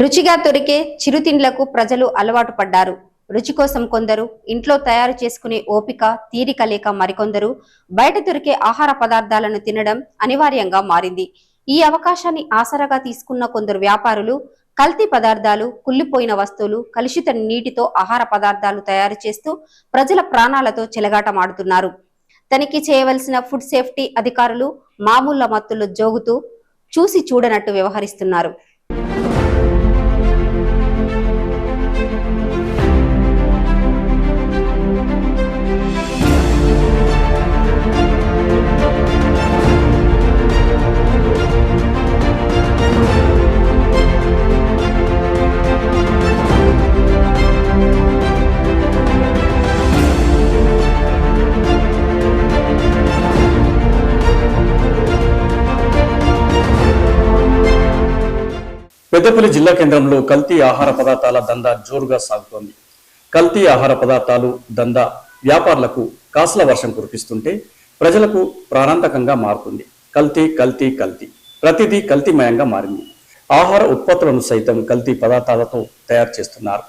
రుచిగా దొరికే చిరుతిండ్లకు ప్రజలు అలవాటు పడ్డారు. రుచి కోసం కొందరు ఇంట్లో తయారు చేసుకునే ఓపిక తీరిక లేక మరికొందరు బయట దొరికే ఆహార పదార్థాలను తినడం అనివార్యంగా మారింది. ఈ అవకాశాన్ని ఆసరాగా తీసుకున్న కొందరు వ్యాపారులు కల్తీ పదార్థాలు కుళ్ళిపోయిన వస్తువులు కలుషిత నీటితో ఆహార పదార్థాలు తయారు చేస్తూ ప్రజల ప్రాణాలతో చెలగాటమాడుతున్నారు. తనిఖీ చేయవలసిన ఫుడ్ సేఫ్టీ అధికారులు మామూళ్ళ మత్తులు జోగుతూ చూసి చూడనట్టు వ్యవహరిస్తున్నారు. పెద్దపల్లి జిల్లా కేంద్రంలో కల్తీ ఆహార పదార్థాల దందా జోరుగా సాగుతోంది. కల్తీ ఆహార పదార్థాలు దందా వ్యాపారులకు కాసుల వర్షం కురిపిస్తుంటే ప్రజలకు ప్రాణాంతకంగా మారుతుంది. కల్తీ కల్తీ కల్తీ. ప్రతిదీ కల్తీమయంగా మారింది. ఆహార ఉత్పత్తులను సైతం కల్తీ పదార్థాలతో తయారు చేస్తున్నారు.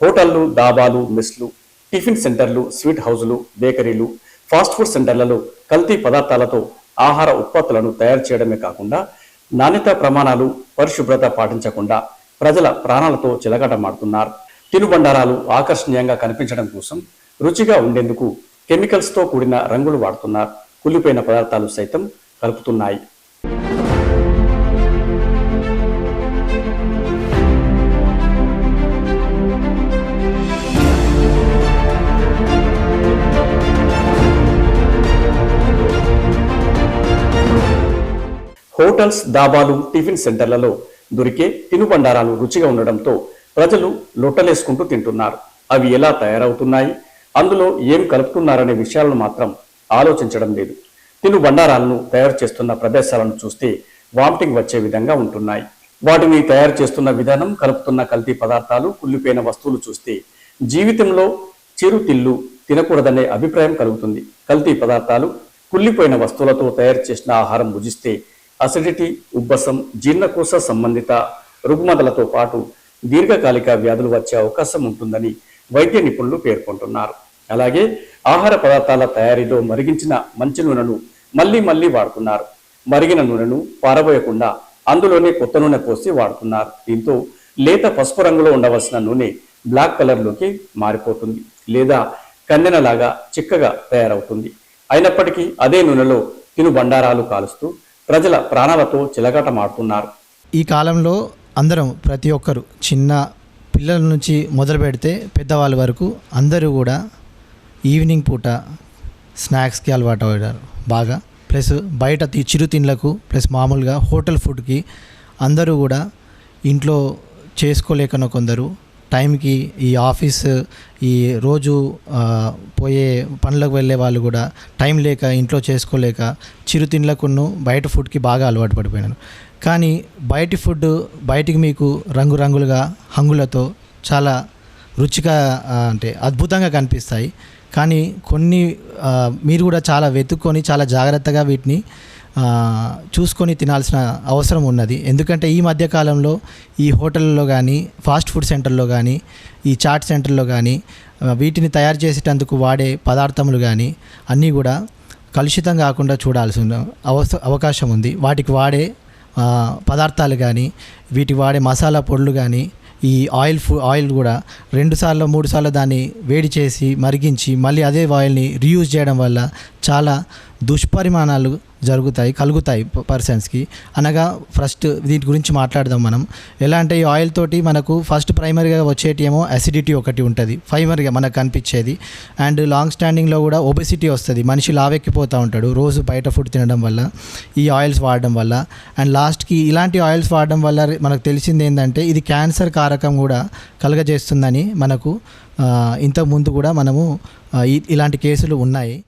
హోటళ్ళు డాబాలు మెస్లు టిఫిన్ సెంటర్లు స్వీట్ హౌజులు బేకరీలు ఫాస్ట్ ఫుడ్ సెంటర్లలో కల్తీ పదార్థాలతో ఆహార ఉత్పత్తులను తయారు చేయడమే కాకుండా నాణ్యత ప్రమాణాలు పరిశుభ్రత పాటించకుండా ప్రజల ప్రాణాలతో చిలకటమాడుతున్నారు. తినుబండారాలు ఆకర్షణీయంగా కనిపించడం కోసం రుచిగా ఉండేందుకు కెమికల్స్తో కూడిన రంగులు వాడుతున్నారు. కుళ్ళిపోయిన పదార్థాలు సైతం కలుపుతున్నాయి. హోటల్స్ దాబాలు టిఫిన్ సెంటర్లలో దొరికే తినుబండారాలు రుచిగా ఉండడంతో ప్రజలు లొట్టలేసుకుంటూ తింటున్నారు. అవి ఎలా తయారవుతున్నాయి? అందులో ఏం కలుపుతున్నారనే విషయాలను మాత్రం ఆలోచించడం లేదు. తినుబండారాలను తయారు చేస్తున్న ప్రదేశాలను చూస్తే వామిటింగ్ వచ్చే విధంగా ఉంటున్నాయి. వాటిని తయారు చేస్తున్న విధానం కలుపుతున్న కల్తీ పదార్థాలు కుళ్ళిపోయిన వస్తువులు చూస్తే జీవితంలో చిరు తిల్లు తినకూడదనే అభిప్రాయం కలుగుతుంది. కల్తీ పదార్థాలు కుళ్ళిపోయిన వస్తువులతో తయారు చేసిన ఆహారం భుజిస్తే అసిడిటీ ఉబ్బసం జీర్ణకోశ సంబంధిత రుగ్మతలతో పాటు దీర్ఘకాలిక వ్యాధులు వచ్చే అవకాశం ఉంటుందని వైద్య నిపుణులు పేర్కొంటున్నారు. అలాగే ఆహార పదార్థాల తయారీలో మరిగించిన మంచి నూనెను మళ్ళీ మళ్ళీ వాడుతున్నారు మరిగిన నూనెను పారబోయకుండా అందులోనే కొత్త నూనె పోసి వాడుతున్నారు. దీంతో లేత పసుపు రంగులో ఉండవలసిన నూనె బ్లాక్ కలర్లోకి మారిపోతుంది లేదా కందెనలాగా చిక్కగా తయారవుతుంది. అయినప్పటికీ అదే నూనెలో తిను బండారాలు కాలుస్తూ ప్రజల ప్రాణాలతో చిలకటమాడుతున్నారు ఈ కాలంలో అందరం ప్రతి ఒక్కరు చిన్న పిల్లల నుంచి మొదలు పెడితే పెద్దవాళ్ళ వరకు అందరూ కూడా ఈవినింగ్ పూట స్నాక్స్కి అలవాటు అయ్యారు. బాగా. ప్లస్ బయట చిరుతిండ్లకు చిరు తిండ్లకు ప్లస్ మామూలుగా హోటల్ ఫుడ్కి అందరూ కూడా ఇంట్లో చేసుకోలేకనో కొందరు టైంకి ఈ ఆఫీస్ ఈ రోజు పోయే పనులకు వెళ్ళే వాళ్ళు కూడా టైం లేక ఇంట్లో చేసుకోలేక చిరుతిండ్లకును బయట ఫుడ్కి బాగా అలవాటు పడిపోయినాను కానీ బయటి ఫుడ్ బయటికి మీకు రంగురంగులుగా హంగులతో చాలా రుచిగా అంటే అద్భుతంగా కనిపిస్తాయి. కానీ కొన్ని మీరు కూడా చాలా వెతుక్కొని చాలా జాగ్రత్తగా వీటిని చూసుకొని తినాల్సిన అవసరం ఉన్నది. ఎందుకంటే ఈ మధ్యకాలంలో ఈ హోటల్లో కానీ ఫాస్ట్ ఫుడ్ సెంటర్లో కానీ ఈ చాట్ సెంటర్లో కానీ వీటిని తయారు చేసేటందుకు వాడే పదార్థములు కానీ అన్నీ కూడా కలుషితం కాకుండా చూడాల్సి అవస అవకాశం ఉంది. వాటికి వాడే పదార్థాలు కానీ వీటికి వాడే మసాలా పొడులు కానీ ఈ ఆయిల్ ఫు ఆయిల్ కూడా రెండు సార్లు మూడు సార్లు దాన్ని వేడి చేసి మరిగించి మళ్ళీ అదే ఆయిల్ని రీయూజ్ చేయడం వల్ల చాలా దుష్పరిమాణాలు జరుగుతాయి కలుగుతాయి పర్సన్స్కి అనగా ఫస్ట్ దీని గురించి మాట్లాడదాం మనం. ఎలా అంటే ఈ ఆయిల్ తోటి మనకు ఫస్ట్ ప్రైమరీగా వచ్చేటి ఏమో అసిడిటీ ఒకటి ఉంటుంది. ఫైమర్గా మనకు కనిపించేది. అండ్ లాంగ్ స్టాండింగ్లో కూడా ఒబెసిటీ వస్తుంది. మనిషి లావెక్కిపోతూ ఉంటాడు రోజు బయట ఫుడ్ తినడం వల్ల ఈ ఆయిల్స్ వాడడం వల్ల. అండ్ లాస్ట్కి ఇలాంటి ఆయిల్స్ వాడడం వల్ల మనకు తెలిసింది ఏంటంటే ఇది క్యాన్సర్ కారకం కూడా కలగజేస్తుందని మనకు ఇంతకుముందు కూడా మనము ఇలాంటి కేసులు ఉన్నాయి.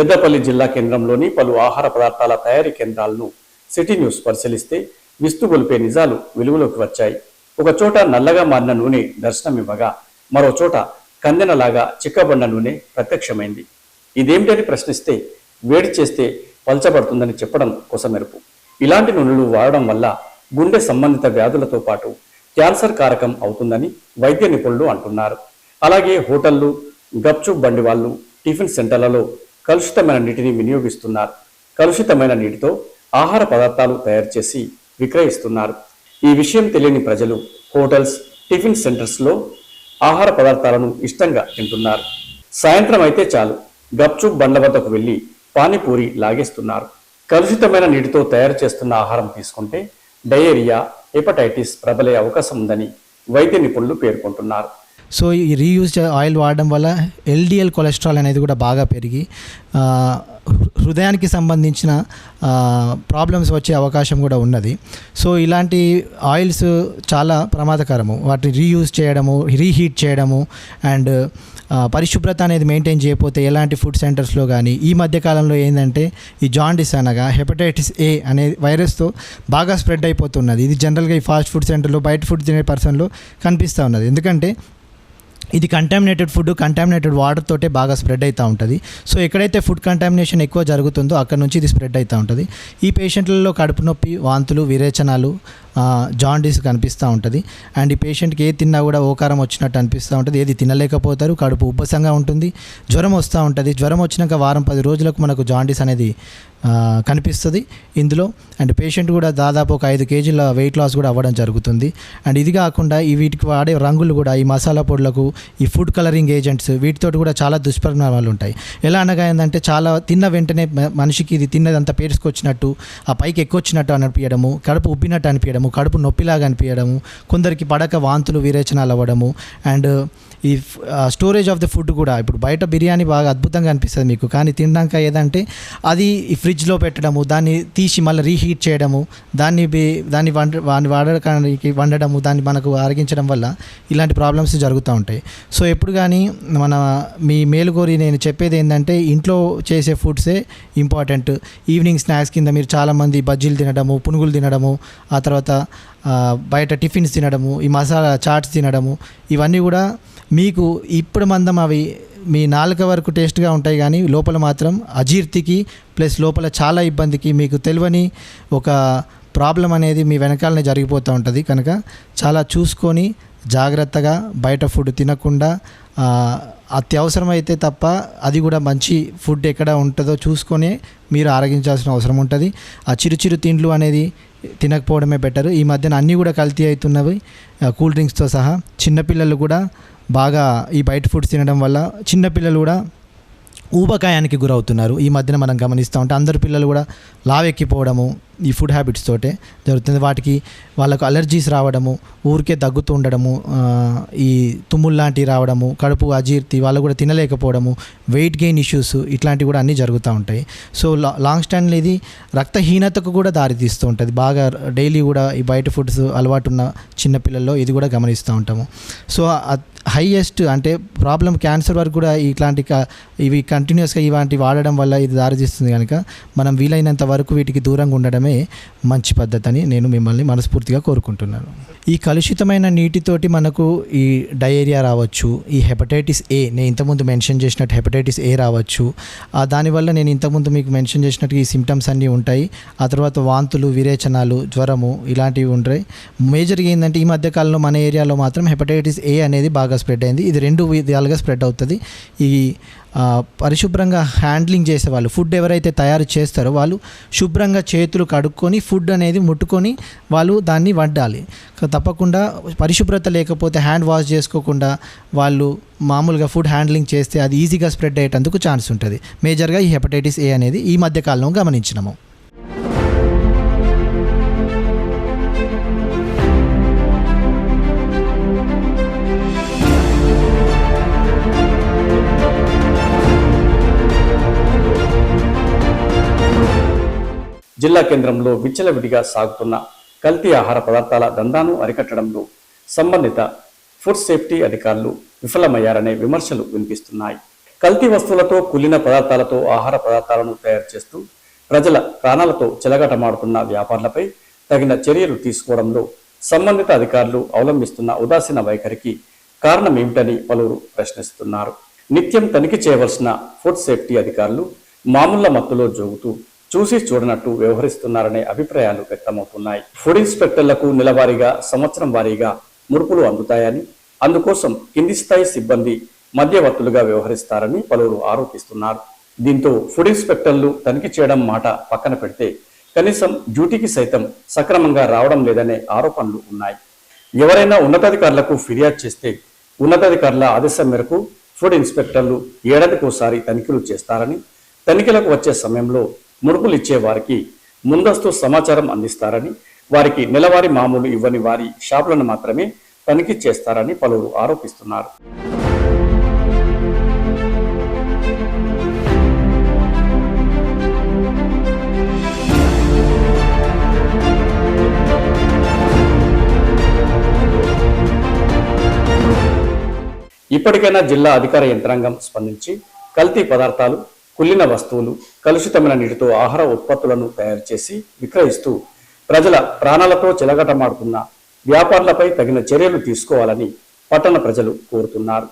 పెద్దపల్లి జిల్లా కేంద్రంలోని పలు ఆహార పదార్థాల తయారీ కేంద్రాలను సిటీ న్యూస్ పరిశీలిస్తే విస్తుగొలిపే నిజాలు వెలుగులోకి వచ్చాయి. ఒక చోట నల్లగా మారిన నూనె దర్శనమివ్వగా మరో చోట కందెనలాగా చిక్కబడిన నూనె ప్రత్యక్షమైంది. ఇదేమిటని ప్రశ్నిస్తే వేడి చేస్తే పల్చబడుతుందని చెప్పడం కొసమెరుపు. ఇలాంటి నూనెలు వాడడం వల్ల గుండె సంబంధిత వ్యాధులతో పాటు క్యాన్సర్ కారకం అవుతుందని వైద్య నిపుణులు అంటున్నారు. అలాగే హోటళ్ళు గప్చుప్ బండి వాళ్ళు టిఫిన్ సెంటర్లలో కలుషితమైన నీటిని వినియోగిస్తున్నారు. కలుషితమైన నీటితో ఆహార పదార్థాలు తయారు చేసి విక్రయిస్తున్నారు. ఈ విషయం తెలియని ప్రజలు హోటల్స్ టిఫిన్ సెంటర్స్లో ఆహార పదార్థాలను ఇష్టంగా తింటున్నారు. సాయంత్రం అయితే చాలు. గప్చుప్ బండ్ల వద్దకు వెళ్ళి పానీపూరి లాగేస్తున్నారు. కలుషితమైన నీటితో తయారు చేస్తున్న ఆహారం తీసుకుంటే డయేరియా హెపటైటిస్ ప్రబలే అవకాశం ఉందని వైద్య నిపుణులు పేర్కొంటున్నారు. సో ఈ రీయూజ్ ఆయిల్ వాడడం వల్ల ఎల్డిఎల్ కొలెస్ట్రాల్ అనేది కూడా బాగా పెరిగి హృదయానికి సంబంధించిన ప్రాబ్లమ్స్ వచ్చే అవకాశం కూడా ఉన్నది. సో ఇలాంటి ఆయిల్స్ చాలా ప్రమాదకరము. వాటిని రీయూజ్ చేయడము రీహీట్ చేయడము అండ్ పరిశుభ్రత అనేది మెయింటైన్ చేయకపోతే ఎలాంటి ఫుడ్ సెంటర్స్లో కానీ ఈ మధ్యకాలంలో ఏంటంటే ఈ జాండిస్ అనగా హెపటైటిస్ ఏ అనే వైరస్తో బాగా స్ప్రెడ్ అయిపోతున్నది. ఇది జనరల్గా ఈ ఫాస్ట్ ఫుడ్ సెంటర్లో బయట ఫుడ్ తినే పర్సన్లో కనిపిస్తూ ఉన్నది. ఎందుకంటే ఇది కంటామినేటెడ్ ఫుడ్ కంటామినేటెడ్ వాటర్ తోటే బాగా స్ప్రెడ్ అవుతూ ఉంటుంది. సో ఎక్కడైతే ఫుడ్ కంటామినేషన్ ఎక్కువ జరుగుతుందో అక్కడ నుంచి ఇది స్ప్రెడ్ అవుతూ ఉంటుంది. ఈ పేషెంట్లలో కడుపు నొప్పి వాంతులు విరేచనాలు జాండీస్ కనిపిస్తూ ఉంటుంది. అండ్ ఈ పేషెంట్కి ఏది తిన్నా కూడా ఓకారం వచ్చినట్టు అనిపిస్తూ ఉంటుంది. ఏది తినలేకపోతారు. కడుపు ఉబ్బసంగా ఉంటుంది. జ్వరం వస్తూ ఉంటుంది. జ్వరం వచ్చినాక వారం పది రోజులకు మనకు జాండీస్ అనేది కనిపిస్తుంది ఇందులో. అండ్ పేషెంట్ కూడా దాదాపు ఒక ఐదు కేజీల వెయిట్ లాస్ కూడా అవ్వడం జరుగుతుంది. అండ్ ఇది కాకుండా ఈ వీటికి వాడే రంగులు కూడా ఈ మసాలా పొడులకు ఈ ఫుడ్ కలరింగ్ ఏజెంట్స్ వీటితోటి కూడా చాలా దుష్పరిణామాలు ఉంటాయి. ఎలా అనగా ఏంటంటే చాలా తిన్న వెంటనే మ- మనిషికి ఇది తిన్నదంతా పేరుసుకొచ్చినట్టు ఆ పైకి ఎక్కువచ్చినట్టు అనిపించడము కడుపు ఉబ్బినట్టు అనిపించడము కడుపు నొప్పిలాగా అనిపించడము కొందరికి పడక వాంతులు విరేచనాలు అవ్వడము అండ్ ఈ స్టోరేజ్ ఆఫ్ ద ఫుడ్ కూడా. ఇప్పుడు బయట బిర్యానీ బాగా అద్భుతంగా అనిపిస్తుంది మీకు కానీ తినడానికి ఏదంటే అది ఈ ఫ్రిడ్జ్లో పెట్టడము దాన్ని తీసి మళ్ళీ రీహీట్ చేయడము దాన్ని దాన్ని వండ దాన్ని వాడడానికి వండడము దాన్ని మనకు అరిగించడం వల్ల ఇలాంటి ప్రాబ్లమ్స్ జరుగుతూ ఉంటాయి. సో ఎప్పుడు కానీ మన మీ మేలుగోరి నేను చెప్పేది ఏంటంటే ఇంట్లో చేసే ఫుడ్సే ఇంపార్టెంట్ ఈవినింగ్ స్నాక్స్ కింద మీరు చాలామంది బజ్జీలు తినడము పునుగులు తినడము ఆ తర్వాత బయట టిఫిన్స్ తినడము ఈ మసాలా చాట్స్ తినడము ఇవన్నీ కూడా మీకు ఇప్పుడు మందం అవి మీ నాలుక వరకు టేస్ట్గా ఉంటాయి కానీ లోపల మాత్రం అజీర్తికి ప్లస్ లోపల చాలా ఇబ్బందికి మీకు తెలియని ఒక ప్రాబ్లం అనేది మీ వెనకాలనే జరిగిపోతూ ఉంటుంది. కనుక చాలా చూసుకొని జాగ్రత్తగా బయట ఫుడ్ తినకుండా అత్యవసరమైతే తప్ప అది కూడా మంచి ఫుడ్ ఎక్కడ ఉంటుందో చూసుకొని మీరు ఆరగించాల్సిన అవసరం ఉంటుంది. ఆ చిరు చిరు తిండ్లు అనేది తినకపోవడమే బెటర్ ఈ మధ్యన అన్నీ కూడా కల్తీ అవుతున్నవి. కూల్ డ్రింక్స్తో సహా. చిన్నపిల్లలు కూడా బాగా ఈ బయట ఫుడ్స్ తినడం వల్ల చిన్నపిల్లలు కూడా ఊబకాయానికి గురవుతున్నారు. ఈ మధ్యన మనం గమనిస్తూ ఉంటే అందరు పిల్లలు కూడా లావెక్కిపోవడము ఈ ఫుడ్ హ్యాబిట్స్ తోటే జరుగుతుంది. వాటికి వాళ్ళకు అలర్జీస్ రావడము ఊరికే దగ్గుతూ ఉండడము ఈ తుమ్ములు లాంటివి రావడము కడుపు అజీర్తి వాళ్ళు కూడా తినలేకపోవడము వెయిట్ గెయిన్ ఇష్యూస్ ఇట్లాంటివి కూడా అన్నీ జరుగుతూ ఉంటాయి. సో లా లాంగ్ స్టాండ్ ఇది రక్తహీనతకు కూడా దారితీస్తూ ఉంటుంది. బాగా డైలీ కూడా ఈ బయట ఫుడ్స్ అలవాటు ఉన్న చిన్నపిల్లల్లో ఇది కూడా గమనిస్తూ ఉంటాము. సో హైయెస్ట్ అంటే ప్రాబ్లం క్యాన్సర్ వరకు కూడా ఇట్లాంటి ఇవి కంటిన్యూస్గా ఇలాంటి వాడడం వల్ల ఇది దారితీస్తుంది కనుక మనం వీలైనంత వరకు వీటికి దూరంగా ఉండడమే మంచి పద్ధతి అని నేను మిమ్మల్ని మనస్ఫూర్తిగా కోరుకుంటున్నాను. ఈ కలుషితమైన నీటితోటి మనకు ఈ డయేరియా రావచ్చు ఈ హెపటైటిస్ ఏ నేను ఇంతకుముందు మెన్షన్ చేసినట్టు హెపటైటిస్ ఏ రావచ్చు ఆ దానివల్ల నేను ఇంతకుముందు మీకు మెన్షన్ చేసినట్టు ఈ సిమ్టమ్స్ అన్నీ ఉంటాయి ఆ తర్వాత వాంతులు విరేచనాలు జ్వరము ఇలాంటివి ఉంటాయి. మేజర్గా ఏంటంటే ఈ మధ్యకాలంలో మన ఏరియాలో మాత్రం హెపటైటిస్ ఏ అనేది బాగా స్ప్రెడ్ అయింది. ఇది రెండు విధాలుగా స్ప్రెడ్ అవుతుంది. ఈ పరిశుభ్రంగా హ్యాండ్లింగ్ చేసేవాళ్ళు ఫుడ్ ఎవరైతే తయారు చేస్తారో వాళ్ళు శుభ్రంగా చేతులు కడుక్కొని ఫుడ్ అనేది ముట్టుకొని వాళ్ళు దాన్ని వండాలి. తప్పకుండా పరిశుభ్రత లేకపోతే హ్యాండ్ వాష్ చేసుకోకుండా వాళ్ళు మామూలుగా ఫుడ్ హ్యాండ్లింగ్ చేస్తే అది ఈజీగా స్ప్రెడ్ అయ్యేటందుకు ఛాన్స్ ఉంటుంది. మేజర్గా ఈ హెపటైటిస్ ఏ అనేది ఈ మధ్యకాలంలో గమనించినాము. జిల్లా కేంద్రంలో విచ్చలవిడిగా సాగుతున్న కల్తీ ఆహార పదార్థాల దందాను అరికట్టడంలో సంబంధిత ఫుడ్ సేఫ్టీ అధికారులు విఫలమయ్యారనే విమర్శలు వినిపిస్తున్నాయి. కల్తీ వస్తువులతో కులిన పదార్థాలతో ఆహార పదార్థాలను తయారు చేస్తూ ప్రజల ప్రాణాలతో చెలగటమాడుతున్న వ్యాపారులపై తగిన చర్యలు తీసుకోవడంలో సంబంధిత అధికారులు అవలంబిస్తున్న ఉదాసీన వైఖరికి కారణం ఏమిటని పలువురు ప్రశ్నిస్తున్నారు. నిత్యం తనిఖీ చేయవలసిన ఫుడ్ సేఫ్టీ అధికారులు మామూళ్ళ మత్తులో జోగుతూ చూసి చూడనట్టు వ్యవహరిస్తున్నారనే అభిప్రాయాలు వ్యక్తమవుతున్నాయి. ఫుడ్ ఇన్స్పెక్టర్లకు నెలవారీగా సంవత్సరం వారీగా మురుపులు అందుతాయని అందుకోసం కింది స్థాయి సిబ్బంది మధ్యవర్తులుగా వ్యవహరిస్తారని పలువురు ఆరోపిస్తున్నారు. దీంతో ఫుడ్ ఇన్స్పెక్టర్లు తనిఖీ చేయడం మాట పక్కన పెడితే కనీసం డ్యూటీకి సైతం సక్రమంగా రావడం లేదనే ఆరోపణలు ఉన్నాయి. ఎవరైనా ఉన్నతాధికారులకు ఫిర్యాదు చేస్తే ఉన్నతాధికారుల ఆదేశం మేరకు ఫుడ్ ఇన్స్పెక్టర్లు ఏడాదికోసారి తనిఖీలు చేస్తారని తనిఖీలకు వచ్చే సమయంలో ముడుపులు ఇచ్చే వారికి ముందస్తు సమాచారం అందిస్తారని వారికి నెలవారీ మామూలు ఇవ్వని వారి షాపులను మాత్రమే తనిఖీ చేస్తారని పలువురు ఆరోపిస్తున్నారు. ఇప్పటికైనా జిల్లా అధికార యంత్రాంగం స్పందించి కల్తీ పదార్థాలు కుళ్ళిన వస్తువులు కలుషితమైన నీటితో ఆహార ఉత్పత్తులను తయారు చేసి విక్రయిస్తూ ప్రజల ప్రాణాలతో చెలగటమాడుతున్న వ్యాపారులపై తగిన చర్యలు తీసుకోవాలని పట్టణ ప్రజలు కోరుతున్నారు.